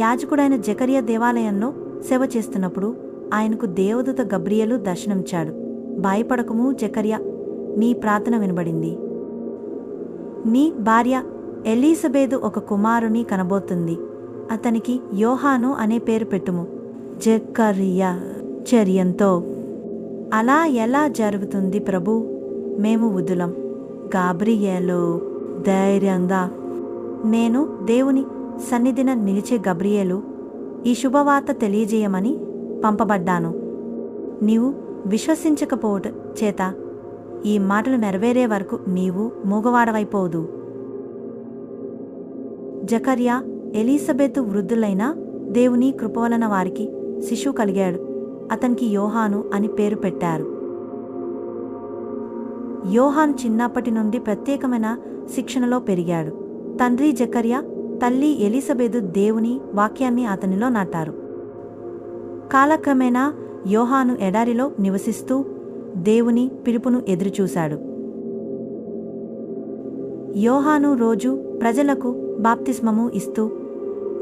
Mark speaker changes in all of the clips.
Speaker 1: యాజకుడైన జకరియ దేవాలయంలో సేవ చేస్తున్నప్పుడు ఆయనకు దేవదూత గబ్రియలు దర్శనమిచ్చాడు. భయపడకము జకర్య నీ ప్రార్థన వినబడింది. నీ భార్య ఎలీసబేదు ఒక కుమారుని కనబోతుంది. అతనికి యోహాను అనే పేరు పెట్టుము. జకర్య చర్యంతో అలా ఎలా జరుగుతుంది ప్రభు? మేము వదులం గాబ్రియలో ధైర్యంగా నేను దేవుని సన్నిధిన నిలిచే గబ్రియేలు ఈ శుభవార్త తెలియజేయమని పంపబడ్డాను. నీవు విశ్వసించకపోవట చేత ఈ మాటలు నెరవేరే వరకు నీవు మూగవాడవైపోదు. జకర్యా ఎలీసబెత్ వృద్ధులైన దేవుని కృపవలన వారికి శిశువు కలిగాడు. అతనికి యోహాను అని పేరు పెట్టారు. యోహాన్ చిన్నప్పటి నుండి ప్రత్యేకమైన శిక్షణలో పెరిగాడు. తండ్రి జకర్యా తల్లి ఎలిసబెదు దేవుని వాక్యాన్ని అతనిలో నాటారు. కాలక్రమేణా యోహాను ఎడారిలో నివసిస్తూ దేవుని పిలుపును ఎదురుచూశాడు. యోహాను రోజు ప్రజలకు బాప్తిస్మము ఇస్తూ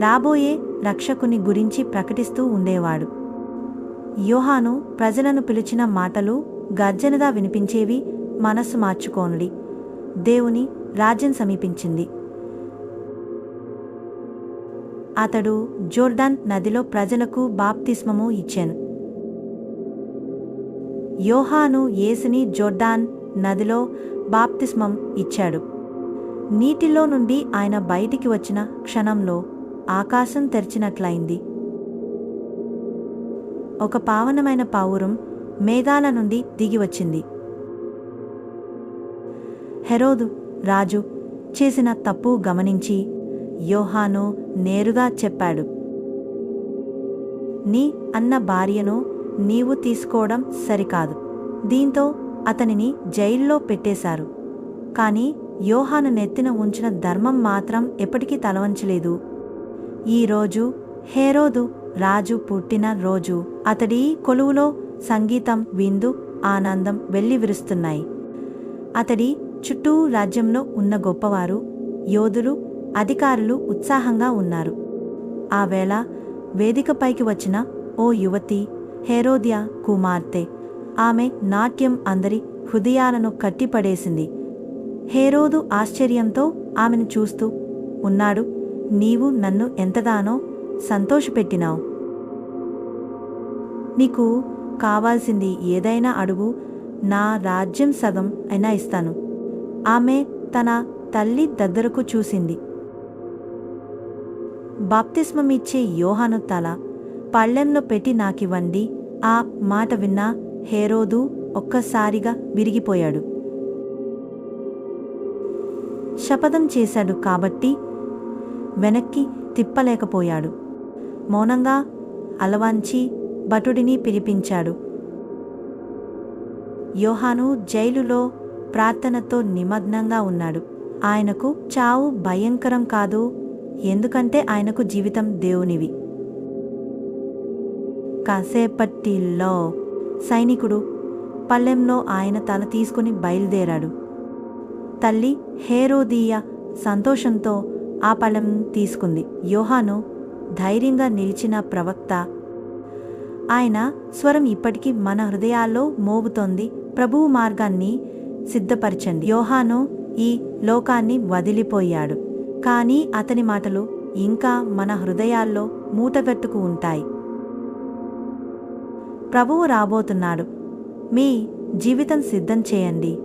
Speaker 1: రాబోయే రక్షకుని గురించి ప్రకటిస్తూ ఉండేవాడు. యోహాను ప్రజలను పిలిచిన మాటలు గర్జనగా వినిపించేవి మనస్సు మార్చుకోనుడి. దేవుని రాజ్యం సమీపించింది. అతడు జోర్డాన్ నదిలో ప్రజలకు బాప్తిస్మము ఇచ్చాను. యోహాను యేసుని జోర్డాన్ నదిలో బాప్తిస్మం ఇచ్చాడు. నీటిలో నుండి ఆయన బయటికి వచ్చిన క్షణంలో ఆకాశం తెరిచినట్లయింది. ఒక పావనమైన పావురం మేఘాల నుండి దిగి వచ్చింది. హెరోదు రాజు చేసిన తప్పు గమనించి యోహాను నేరుగా చెప్పాడు. నీ అన్న భార్యను నీవు తీసుకోవడం సరికాదు. దీంతో అతనిని జైల్లో పెట్టేశారు. కాని యోహాను నెత్తిన ఉంచిన ధర్మం మాత్రం ఎప్పటికీ తలవంచలేదు. ఈరోజు హేరోదు రాజు పుట్టిన రోజు అతడి కొలువులో సంగీతం విందు ఆనందం వెల్లివిరుస్తున్నాయి. అతడి చుట్టూ రాజ్యంలో ఉన్న గొప్పవారు యోధులు అధికారులు ఉత్సాహంగా ఉన్నారు. ఆ వేళ వేదికపైకి వచ్చిన ఓ యువతి హెరోదియా కుమార్తె ఆమె నాట్యం అందరి హృదయాలను కట్టిపడేసింది. హేరోదు ఆశ్చర్యంతో ఆమెను చూస్తూ ఉన్నాడు నీవు నన్ను ఎంతగానో సంతోషపెట్టినావు. నీకు కావాల్సింది ఏదైనా అడుగు నా రాజ్యం సగం అయినా ఇస్తాను. ఆమె తన తల్లి దగ్గరకు చూసింది. బాప్తిస్మమిచ్చే యోహాను తల పళ్ళెంలో పెట్టి నాకివ్వండి ఆ మాట విన్నా హేరోదు ఒక్కసారిగా విరిగిపోయాడు. శపథం చేశాడు కాబట్టి వెనక్కి తిప్పలేకపోయాడు. మౌనంగా అలవాంచి భటుడిని పిలిపించాడు. యోహాను జైలులో ప్రార్థనతో నిమగ్నంగా ఉన్నాడు. ఆయనకు చావు భయంకరం కాదు ఎందుకంటే ఆయనకు జీవితం దేవునివి. కాసేపట్టిలో సైనికుడు పల్లెంలో ఆయన తల తీసుకుని బయలుదేరాడు. తల్లి హేరోదీయ సంతోషంతో ఆ పళ్ళెం తీసుకుంది. యోహాను ధైర్యంగా నిలిచిన ప్రవక్త ఆయన స్వరం ఇప్పటికీ మన హృదయాల్లో మోగుతోంది. ప్రభువు మార్గాన్ని సిద్ధపరచండి. యోహాను ఈ లోకాన్ని వదిలిపోయాడు. కానీ అతని మాటలు ఇంకా మన హృదయాల్లో మూటగట్టుకు ఉంటాయి. ప్రభువు రాబోతున్నాడు. మీ జీవితం సిద్ధం చేయండి.